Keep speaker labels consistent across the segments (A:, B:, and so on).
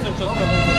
A: するちょっと。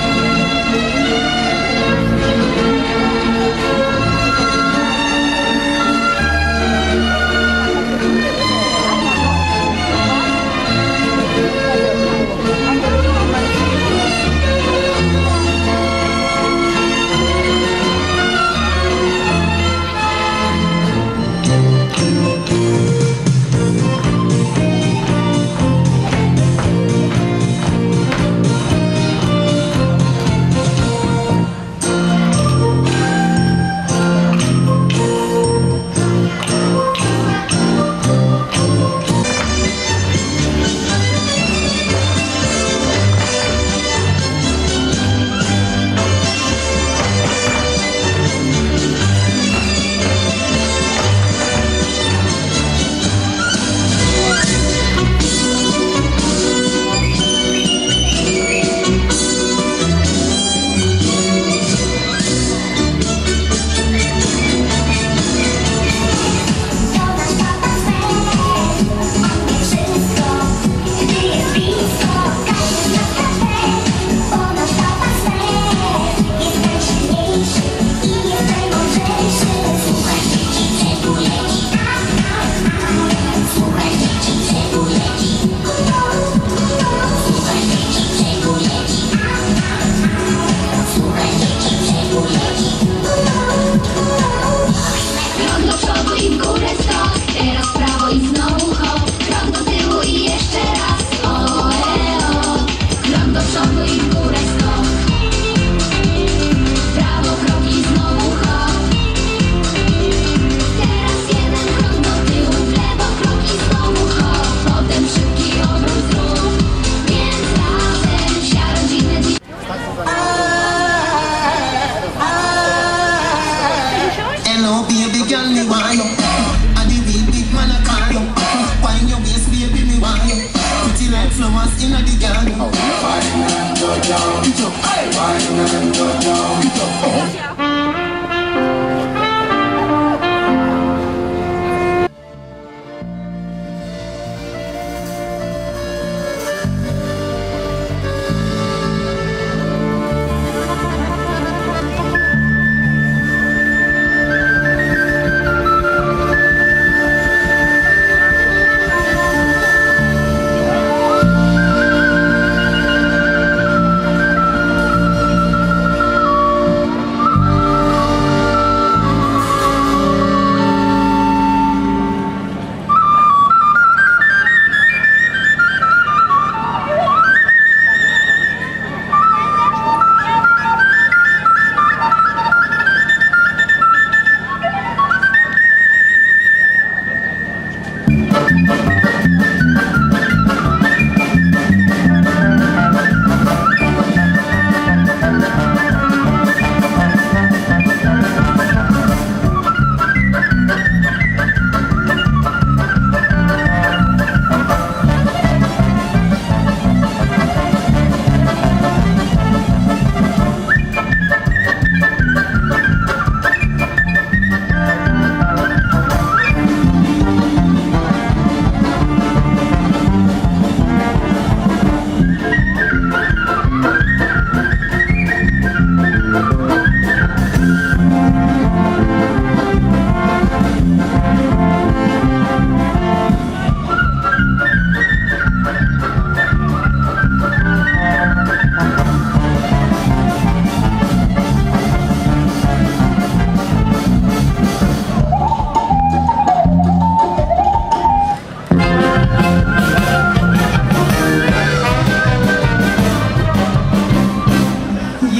B: now, baby girl, me want you. And the big, big man, I call you. Find your waist, baby, me want you. Pretty like flowers in the garden. Fine and go down. Fine and go down.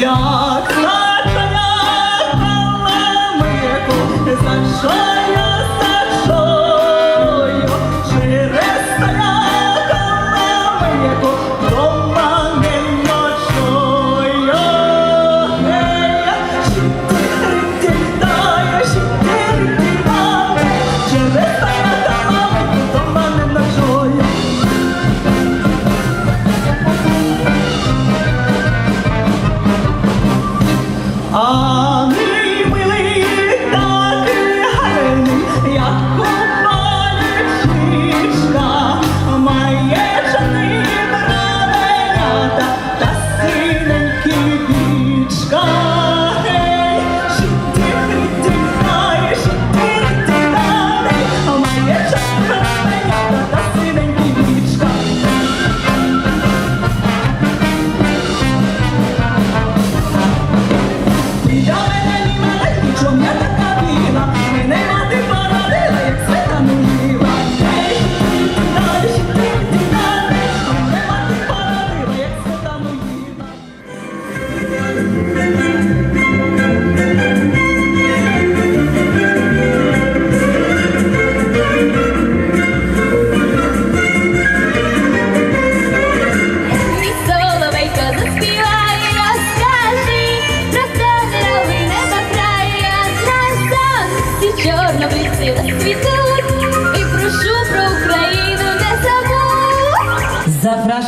C: Jahr.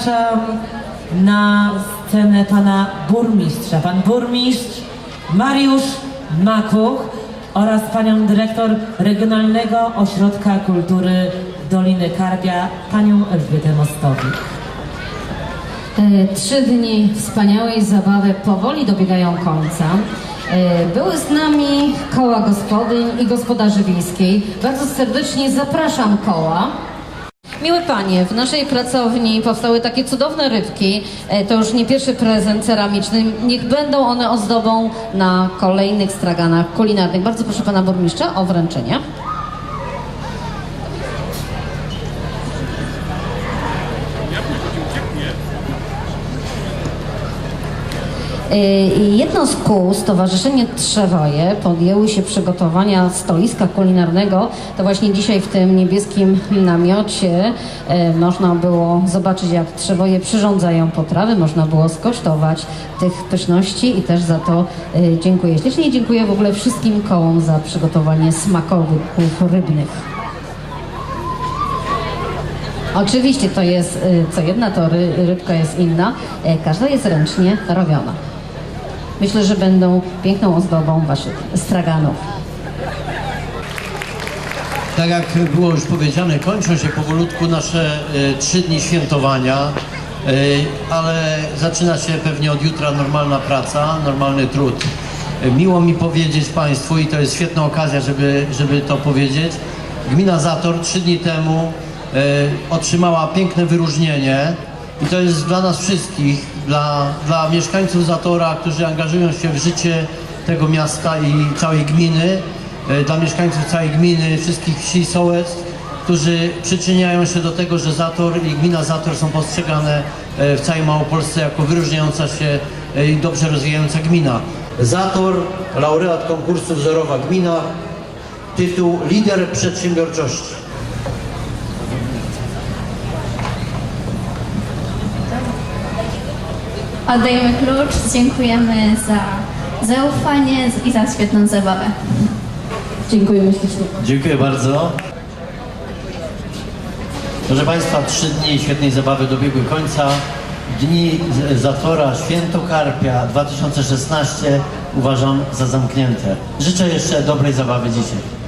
D: Zapraszam na scenę pana burmistrza. Pan burmistrz Mariusz Makuch oraz panią dyrektor Regionalnego Ośrodka Kultury Doliny Karbia, panią Elżbietę Mostowik.
E: E, Trzy dni wspaniałej zabawy powoli dobiegają końca. E, Były z nami koła gospodyń i gospodarzy wiejskiej. Bardzo serdecznie zapraszam koła. Miłe panie, w naszej pracowni powstały takie cudowne rybki. E, To już nie pierwszy prezent ceramiczny. Niech będą one ozdobą na kolejnych straganach kulinarnych. Bardzo proszę pana burmistrza o wręczenie. Jedno z kół, Stowarzyszenie Trzewoje, podjęły się przygotowania stoiska kulinarnego. To właśnie dzisiaj w tym niebieskim namiocie y, można było zobaczyć, jak Trzewoje przyrządzają potrawy, można było skosztować tych pyszności i też za to y, dziękuję. Ślicznie dziękuję w ogóle wszystkim kołom za przygotowanie smakowych kół rybnych. Oczywiście to jest co jedna, to ry, rybka jest inna. Każda jest ręcznie robiona. Myślę, że będą piękną ozdobą waszych straganów.
F: Tak jak było już powiedziane, kończą się powolutku nasze e, trzy dni świętowania, e, ale zaczyna się pewnie od jutra normalna praca, normalny trud. Miło mi powiedzieć Państwu, i to jest świetna okazja, żeby, żeby to powiedzieć, gmina Zator trzy dni temu e, otrzymała piękne wyróżnienie i to jest dla nas wszystkich, dla, dla mieszkańców Zatora, którzy angażują się w życie tego miasta i całej gminy, e, dla mieszkańców całej gminy, wszystkich wsi, sołectw, którzy przyczyniają się do tego, że Zator i gmina Zator są postrzegane e, w całej Małopolsce jako wyróżniająca się e, i dobrze rozwijająca gmina. Zator, laureat konkursu Wzorowa Gmina, tytuł Lider Przedsiębiorczości.
G: Oddajemy klucz, dziękujemy za zaufanie i za świetną zabawę.
E: Dziękujemy ślicznie.
F: Dziękuję bardzo. Proszę Państwa, trzy dni świetnej zabawy dobiegły końca. Dni Zatora Święto Karpia 2016 uważam za zamknięte. Życzę jeszcze dobrej zabawy dzisiaj.